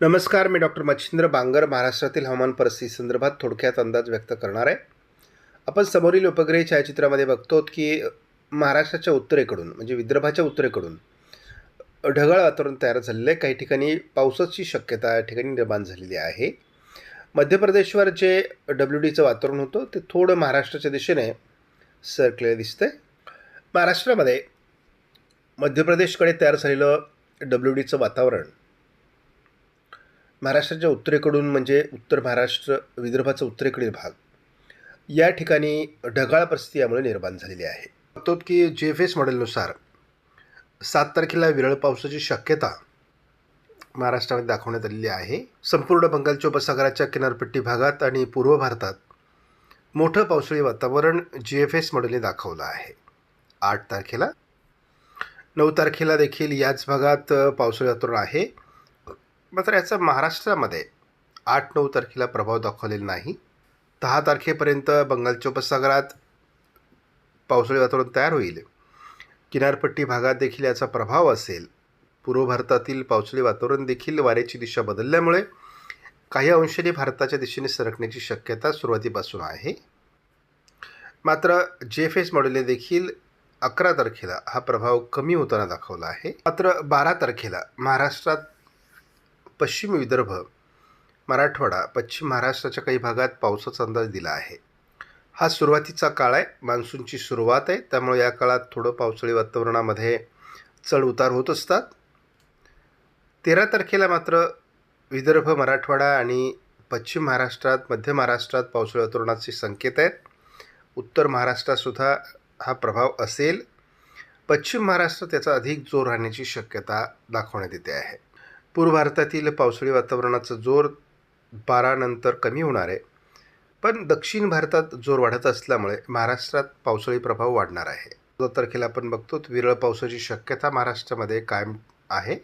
नमस्कार मी डॉक्टर मच्छिंद्र बांगर महाराष्ट्रातील हवामान परिस्थिती संदर्भात थोडक्यात अंदाज व्यक्त करणार आहे. आपण समोरील उपग्रह छायाचित्रामध्ये बघतो की महाराष्ट्राच्या उत्तरेकडून म्हणजे विदर्भाच्या उत्तरेकडून ढगाळ वातावरण तयार झालेलं आहे. काही ठिकाणी पावसाची शक्यता या ठिकाणी निर्माण झालेली आहे. मध्य प्रदेशवर जे डब्ल्यू डीचं वातावरण होतं ते थोडं महाराष्ट्राच्या दिशेने सरकलेलं दिसतंय. महाराष्ट्रामध्ये मध्य प्रदेशकडे तयार झालेलं डब्ल्यू डीचं वातावरण महाराष्ट्राच्या उत्तरेकडून म्हणजे उत्तर महाराष्ट्र विदर्भाचा उत्तरेकडील भाग या ठिकाणी ढगाळ परिस्थिती यामुळे निर्माण झालेली आहे. तो की जे एफ एस मॉडेलनुसार सात तारखेला विरळ पावसाची शक्यता महाराष्ट्रामध्ये दाखवण्यात आलेली आहे. संपूर्ण बंगालच्या उपसागराच्या किनारपट्टी भागात आणि पूर्व भारतात मोठं पावसाळी वातावरण जी एफ एस मॉडेलने दाखवलं आहे. आठ तारखेला नऊ तारखेला देखील याच भागात पावसाळी वातावरण आहे. मात्र याचा महाराष्ट्रामध्ये आठ नऊ तारखेला प्रभाव दाखवलेला नाही. दहा तारखेपर्यंत बंगालच्या उपसागरात पावसाळी वातावरण तयार होईल. किनारपट्टी भागात देखील याचा प्रभाव असेल. पूर्व भारतातील पावसाळी वातावरण देखील वाऱ्याची दिशा बदलल्यामुळे काही अंशाने भारताच्या दिशेने सरकण्याची शक्यता सुरुवातीपासून आहे. मात्र जे एफ एस मॉडेलने देखील अकरा तारखेला हा प्रभाव कमी होताना दाखवला आहे. मात्र बारा तारखेला महाराष्ट्रात पश्चिम विदर्भ मराठवाडा पश्चिम महाराष्ट्राच्या काही भागात पावसाचा अंदाज दिला आहे. हा सुरुवातीचा काळ आहे. मान्सूनची सुरुवात आहे. त्यामुळे या काळात थोडं पावसाळी वातावरणामध्ये चढ उतार होत असतात. तेरा तारखेला मात्र विदर्भ मराठवाडा आणि पश्चिम महाराष्ट्रात मध्य महाराष्ट्रात पावसाळी वातावरणाचे संकेत आहेत. उत्तर महाराष्ट्रातसुद्धा हा प्रभाव असेल. पश्चिम महाराष्ट्रात त्याचा अधिक जोर राहण्याची शक्यता दाखवण्यात येते आहे. पूर्व भारतातील पावसाळी वातावरणाचा जोर बारानंतर कमी होणार आहे. पण दक्षिण भारतात जोर वाढत असल्यामुळे महाराष्ट्रात पावसाळी प्रभाव वाढणार आहे. चौदा तारखेला आपण बघतो विरळ पावसाची शक्यता महाराष्ट्रामध्ये कायम आहे.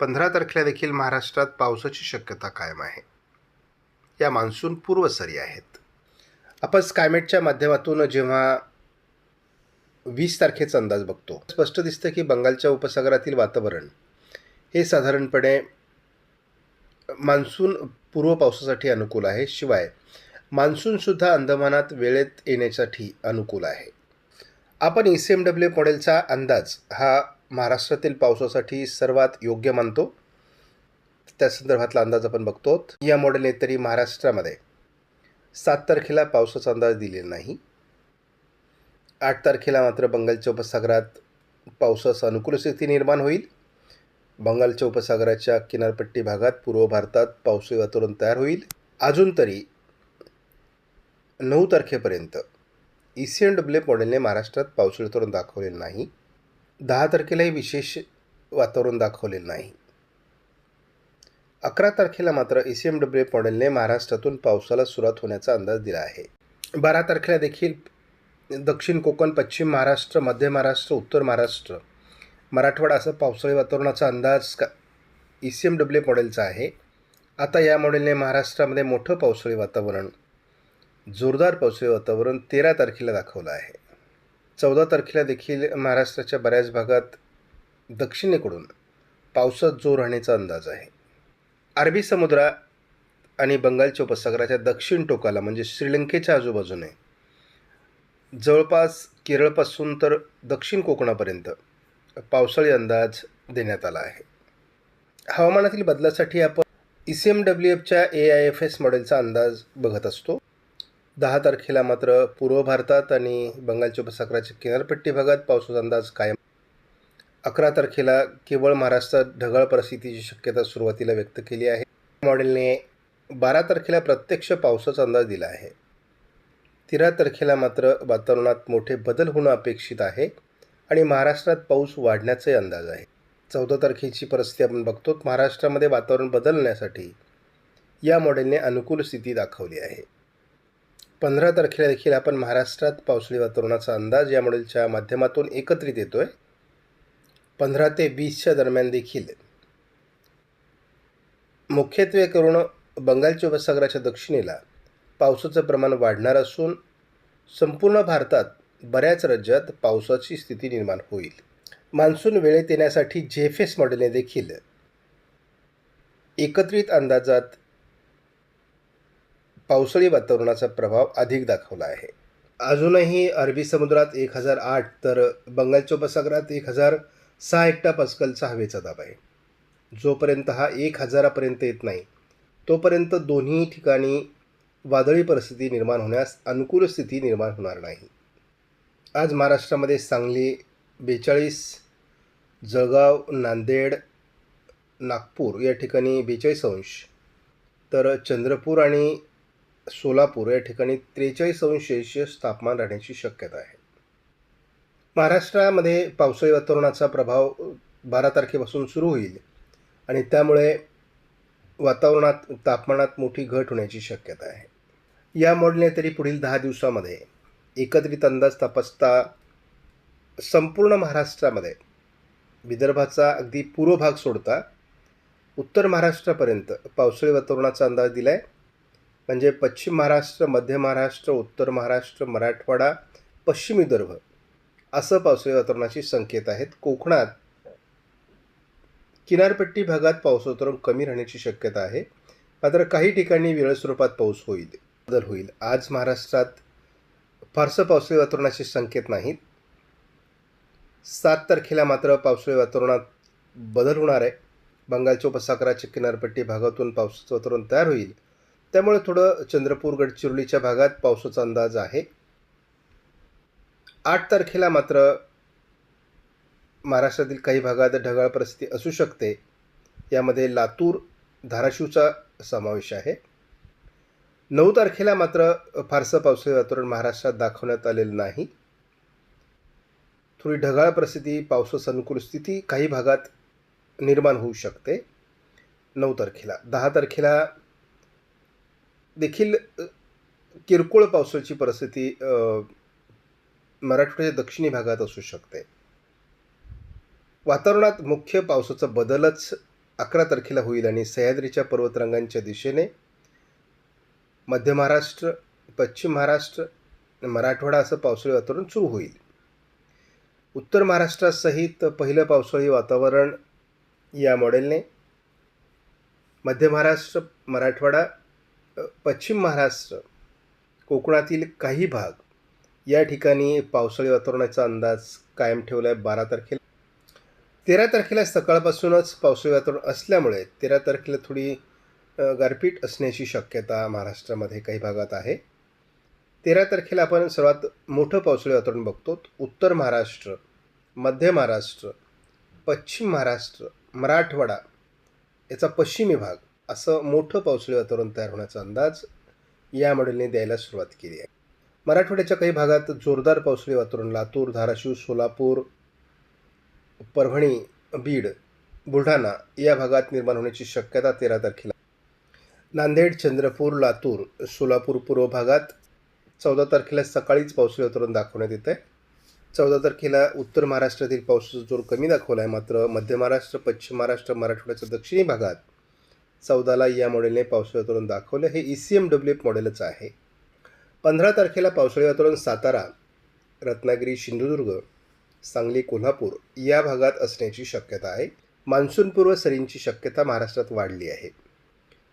पंधरा तारखेला देखील महाराष्ट्रात पावसाची शक्यता कायम आहे. या मान्सून पूर्वसरी आहेत. आपण स्कायमेटच्या माध्यमातून जेव्हा वीस तारखेचा अंदाज बघतो स्पष्ट दिसतं की बंगालच्या उपसागरातील वातावरण हे साधारणपणे मान्सून पूर्व पावसासाठी अनुकूल आहे. शिवाय मान्सूनसुद्धा अंदमानात वेळेत येण्यासाठी अनुकूल आहे. आपण ई सी एम डब्ल्यू मॉडेलचा अंदाज हा महाराष्ट्रातील पावसासाठी सर्वात योग्य मानतो. त्या संदर्भातला अंदाज आपण बघतो. या मॉडेलने तरी महाराष्ट्रामध्ये सात तारखेला पावसाचा अंदाज दिलेला नाही. आठ तारखेला मात्र बंगालच्या उपसागरात पावसास अनुकूल स्थिती निर्माण होईल. बंगालच्या उपसागराच्या किनारपट्टी भागात पूर्व भारतात पावसाळी वातावरण तयार होईल. अजून तरी नऊ तारखेपर्यंत ई सी एन डब्ल्यू मॉडेलने महाराष्ट्रात पावसाळी वातावरण दाखवलेलं नाही. दहा तारखेलाही विशेष वातावरण दाखवलेलं नाही. अकरा तारखेला मात्र ई सी एम डब्ल्यू मॉडेलने महाराष्ट्रातून पावसाला सुरुवात होण्याचा अंदाज दिला आहे. बारा तारखेला देखील दक्षिण कोकण पश्चिम महाराष्ट्र मध्य महाराष्ट्र उत्तर महाराष्ट्र मराठवाडा असं पावसाळी वातावरणाचा अंदाज का ई सी एम डब्ल्यू मॉडेलचा आहे. आता या मॉडेलने महाराष्ट्रामध्ये मोठं पावसाळी वातावरण जोरदार पावसाळी वातावरण तेरा तारखेला दाखवलं आहे. चौदा तारखेला देखील महाराष्ट्राच्या बऱ्याच भागात दक्षिणेकडून पावसात जोर राहण्याचा अंदाज आहे. अरबी समुद्रा आणि बंगालच्या उपसागराच्या दक्षिण टोकाला म्हणजे श्रीलंकेच्या आजूबाजूने जवळपास केरळपासून तर दक्षिण कोकणापर्यंत पावसाळी अंदाज देण्यात आला आहे. हवामानातील बदलासाठी आपण ई सी एम डब्ल्यू एफच्या ए आय एफ एस मॉडेलचा अंदाज बघत असतो. दहा तारखेला मात्र पूर्व भारतात आणि बंगालच्या उपसागराच्या किनारपट्टी भागात पावसाचा अंदाज कायम. अकरा तारखेला केवळ महाराष्ट्रात ढगाळ परिस्थितीची शक्यता सुरुवातीला व्यक्त केली आहे. मॉडेलने बारा तारखेला प्रत्यक्ष पावसाचा अंदाज दिला आहे. तेरा तारखेला मात्र वातावरणात मोठे बदल होणं अपेक्षित आहे. आणि महाराष्ट्रात पाऊस वाढण्याचाही अंदाज आहे. चौदा तारखेची परिस्थिती आपण बघतो. महाराष्ट्रामध्ये वातावरण बदलण्यासाठी या मॉडेलने अनुकूल स्थिती दाखवली आहे. पंधरा तारखेला देखील आपण महाराष्ट्रात पावसाळी वातावरणाचा अंदाज या मॉडेलच्या माध्यमातून एकत्रित येतो आहे पंधरा ते वीसच्या दरम्यान देखील. मुख्यत्वे करून बंगालच्या उपसागराच्या दक्षिणेला पावसाचं प्रमाण वाढणार असून संपूर्ण भारतात बऱ्याच राज्यात पावसाची स्थिती निर्माण होईल. मान्सून वेळेत येण्यासाठी जेफेस मॉडेलने देखील एकत्रित अंदाजात पावसाळी वातावरणाचा प्रभाव अधिक दाखवला आहे. अजूनही अरबी समुद्रात एक हजार आठ तर बंगालच्या उपसागरात एक हजार सहा हेक्टा पास्कलचा हवेचा दाब आहे. जोपर्यंत हा एक हजारापर्यंत येत नाही तोपर्यंत दोन्ही ठिकाणी वादळी परिस्थिती निर्माण होण्यास अनुकूल स्थिती निर्माण होणार नाही. आज महाराष्ट्रामध्ये सांगली बेचाळीस जळगाव नांदेड नागपूर या ठिकाणी बेचाळीस अंश. तर चंद्रपूर आणि सोलापूर या ठिकाणी त्रेचाळीस अंश सेल्शियस तापमान राहण्याची शक्यता आहे. महाराष्ट्रामध्ये पावसाळी वातावरणाचा प्रभाव बारा तारखेपासून सुरू होईल आणि त्यामुळे वातावरणात तापमानात मोठी घट होण्याची शक्यता आहे. या मॉडेलने तरी पुढील दहा दिवसामध्ये एकत्रित अंदाज तपासता संपूर्ण महाराष्ट्रामध्ये. विदर्भाचा अगदी पूर्व भाग सोडता उत्तर महाराष्ट्रापर्यंत पावसाळी वातावरणाचा अंदाज दिला आहे म्हणजे पश्चिम महाराष्ट्र मध्य महाराष्ट्र उत्तर महाराष्ट्र मराठवाडा पश्चिम विदर्भ असं पावसाळी वातावरणाचे संकेत आहेत. कोकणात किनारपट्टी भागात पाऊस वातावरण कमी राहण्याची शक्यता आहे. मात्र काही ठिकाणी वेळ स्वरूपात पाऊस होईल बदल होईल. आज महाराष्ट्रात फारसं पावसाळी वातावरणाचे संकेत नाहीत. सात तारखेला मात्र पावसाळी वातावरणात बदल होणार आहे. बंगालच्या उपसागराच्या किनारपट्टी भागातून पावसाचं वातावरण तयार होईल. त्यामुळे थोडं चंद्रपूर गडचिरोलीच्या भागात पावसाचा अंदाज आहे. आठ तारखेला मात्र महाराष्ट्रातील काही भागात ढगाळ परिस्थिती असू शकते. यामध्ये लातूर धाराशिवचा समावेश आहे. नऊ तारखेला मात्र फारसं पावसाळी वातावरण महाराष्ट्रात दाखवण्यात आलेलं नाही. थोडी ढगाळ परिस्थिती पावसास अनुकूल स्थिती काही भागात निर्माण होऊ शकते. नऊ तारखेला दहा तारखेला देखील किरकोळ पावसाची परिस्थिती मराठवाड्याच्या दक्षिणी भागात असू शकते. वातावरणात मुख्य पावसाचा बदलच अकरा तारखेला होईल आणि सह्याद्रीच्या पर्वतरांगांच्या दिशेने मध्य महाराष्ट्र पश्चिम महाराष्ट्र मराठवाडा असं पावसाळी वातावरण सुरू होईल. उत्तर महाराष्ट्रासहित पहिलं पावसाळी वातावरण या मॉडेलने मध्य महाराष्ट्र मराठवाडा पश्चिम महाराष्ट्र कोकणातील काही भाग या ठिकाणी पावसाळी वातावरणाचा अंदाज कायम ठेवला आहे बारा तारखेला. तेरा तारखेला सकाळपासूनच पावसाळी वातावरण असल्यामुळे तेरा तारखेला थोडी गारपीट असण्याची शक्यता महाराष्ट्रामध्ये काही भागात आहे. तेरा तारखेला आपण सर्वात मोठं पावसाळी वातावरण बघतो. उत्तर महाराष्ट्र मध्य महाराष्ट्र पश्चिम महाराष्ट्र मराठवाडा याचा पश्चिमी भाग असं मोठं पावसाळी वातावरण तयार होण्याचा अंदाज या मॉडेलने द्यायला सुरुवात केली आहे. मराठवाड्याच्या काही भागात जोरदार पावसाळी वातावरण लातूर धाराशिव सोलापूर परभणी बीड बुलढाणा या भागात निर्माण होण्याची शक्यता तेरा तारखेला नांदेड चंद्रपूर लातूर सोलापूर पूर्व भागात चौदा तारखेला सकाळीच पावसाळी वातावरण दाखवण्यात येतं आहे चौदा तारखेला उत्तर महाराष्ट्रातील पावसाचा जोर कमी दाखवला आहे मात्र मध्य महाराष्ट्र पश्चिम महाराष्ट्र मराठवाड्याच्या दक्षिणी भागात चौदाला या मॉडेलने पावसाळी वातावरण दाखवलं हे E C M W F मॉडेलच आहे. पंधरा तारखेला पावसाळी वातावरण सातारा रत्नागिरी सिंधुदुर्ग सांगली कोल्हापूर या भागात असण्याची शक्यता आहे. मान्सूनपूर्व सरींची शक्यता महाराष्ट्रात वाढली आहे.